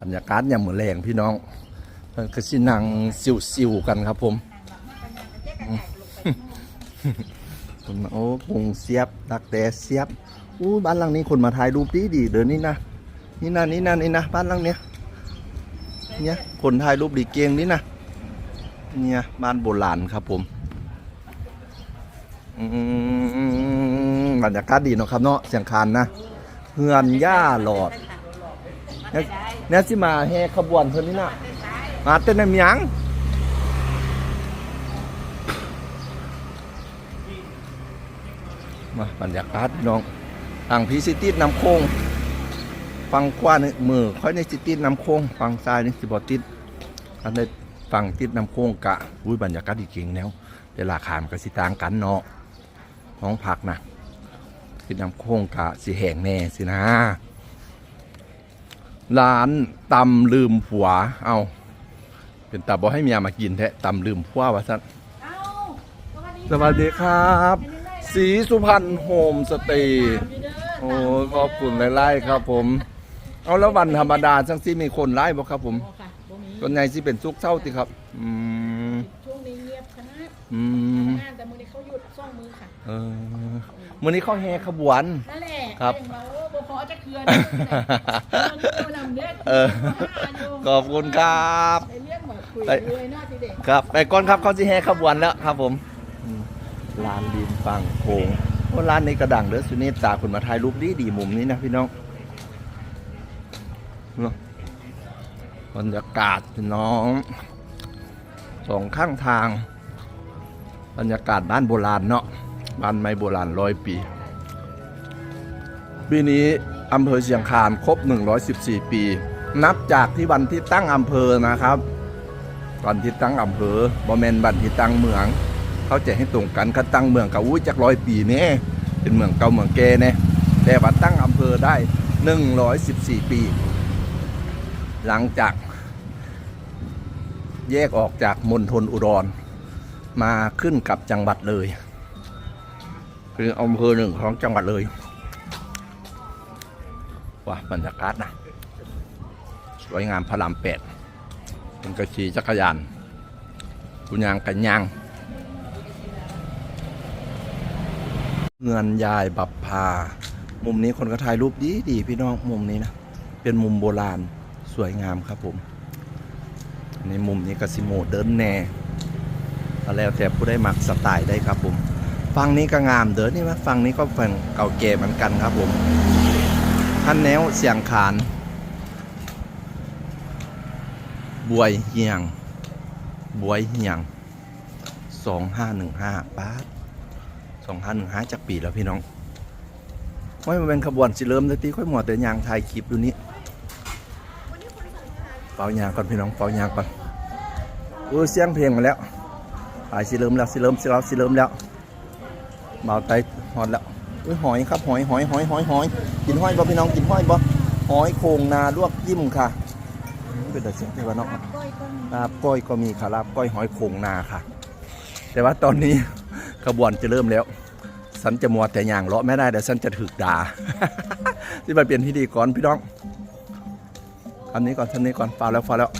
บรรยากาศยามมื้อแรงพี่น้องเพิ่นก็สินั่งซิวๆกันครับผมคนมาโอ้ปุงเสียบดักแต่เสียบอู้บ้านหลังนี้คนมาถ่ายรูปดีดีเดินนี่นะนี่นะนี่นะนี่นะบ้านหลังเนี้ยเนี่ยคนถ่ายรูปดีเก่งนี่นะเนี่ยบ้านโบราณครับผมอืมบรรยากาศดีเนาะครับเนาะเสียงคานนะเฮือนย่าหลอด เนี่ยสิมาแห่ขบวนเพิ่นนี่น่ะมาเต้นน้ำยังมาบรรยากาศน้องทางพีซิตี้น้ำโค้งฟังขวานี่มือค่อยในซิตี้น้ำโค้งฟังซ้ายนี่สิบอติดอันในฟังติดน้ำโค้งกะอุ้ยบรรยากาศดีเก่งแนวแต่ราคามันก็สิต่างกันเนาะท้องผักนะติดน้ำโค้งกะสิแห้งแน่สินะ ร้านตำลืมผัว เอาเป็นตาบอให้เมียมากินแท้ตำลืมผัววะสันเอ้าสวัสดีสวัสดีครับ สีสุพรรณโฮมสเตย์พี่เด้อโอ้ขอบคุณไล่ๆครับผม เอาแล้ววันธรรมดาจังสิมีคนไล่บ่ครับผมโอ้ค่ะบ่มีส่วนใหญ่สิเป็นซุกเศร้าติครับ อืมช่วงนี้เงียบขนาดอืมงานแต่มื้อนี้เขาหยุดซ่องมือค่ะเออมื้อนี้เขาแห่ขบวนนั่นแหละครับ เองเราบ่พอจะเคลือนนำเด็กเออขอบคุณครับไปเรียกหมอคุยไปเลยเนาะทีเด็กครับไปก่อนครับเขาสิแห่ขบวนแล้วครับผมอืมร้านดินฟังโค้งโอ้ร้านนี้กระดังเด้อสุเนตตาคุณมาถ่ายรูปดีดีๆมุมนี้นะพี่น้องเนาะบรรยากาศพี่น้องสองข้างทาง บรรยากาศบ้านโบราณเนาะบ้านไม้โบราณร้อยปี ปีนี้อำเภอเชียงคานครบ 114 ปี นับจากที่วันที่ตั้งอำเภอนะครับวันที่ตั้งอำเภอบอแมนบันที่ตั้งเมือง เขาจะให้ตรงกันเขาตั้งเมืองกับอุ้ยจากร้อยปีนี่เป็นเมืองเก่าเมืองแก่เนี่ยแต่ว่าตั้งอำเภอได้ 114 ปี หลังจากแยกออกจากมณฑลอุดรมาขึ้นกับจังหวัดเลย คืออำเภอหนึ่งของจังหวัดเลย ว้าบรรยากาศนะสวยงามพระรามแปดมันก็ขี่จักรยานคุณยางกันยางเงินยายบับพา มุมนี้คนก็ถ่ายรูปดีดีพี่น้องมุมนี้นะ เป็นมุมโบราณสวยงามครับผม ในมุมนี้ก็สิโมเดิร์นแน่แล้วแต่ผู้ได้มักสไตล์ได้ครับผมฝั่งนี้ก็งามเดินนี่ว่าฝั่งนี้ก็ฝั่งเก่าแก่เหมือนกันครับผม ท่านแนวเสียงขาน บวยเฮียง บวยเฮียงสองห้าหนึ่งห้าป้าสองห้าหนึ่งห้าจากปีแล้วพี่น้องค่มาเป็นขบวนสิเริ่มเลยตีค่อยหมดแต่ยางถ่ายคลิปอยู่นี้เป่ายางก่อนพี่น้องเป่ายางก่อนเออเสียงเพลงมาแล้วถ่ายสิเริ่มแล้วสิเริ่มสิเริ่มสิเริ่มแล้วเบาไตหอดแล้ว อุ้ยหอยครับหอยหอยหอยหอยหอยกินหอยบ่พี่น้องกินหอยบ่หอยโคงนาลวกยิ้มค่ะเป็นแต่เสียงเทวานอกลาบก้อยก็มีค่ะลาบก้อยหอยโขงนาค่ะ แต่ว่าตอนนี้ขบวนจะเริ่มแล้วฉันจะมัวแต่ย่างเลาะไม่ได้เดี๋ยวฉันจะถึกด่าที่มาเปลี่ยนพิธีก่อนพี่น้องอันนี้ก่อนท่านนี้ก่อนฟ้าแล้วฟ้าแล้ว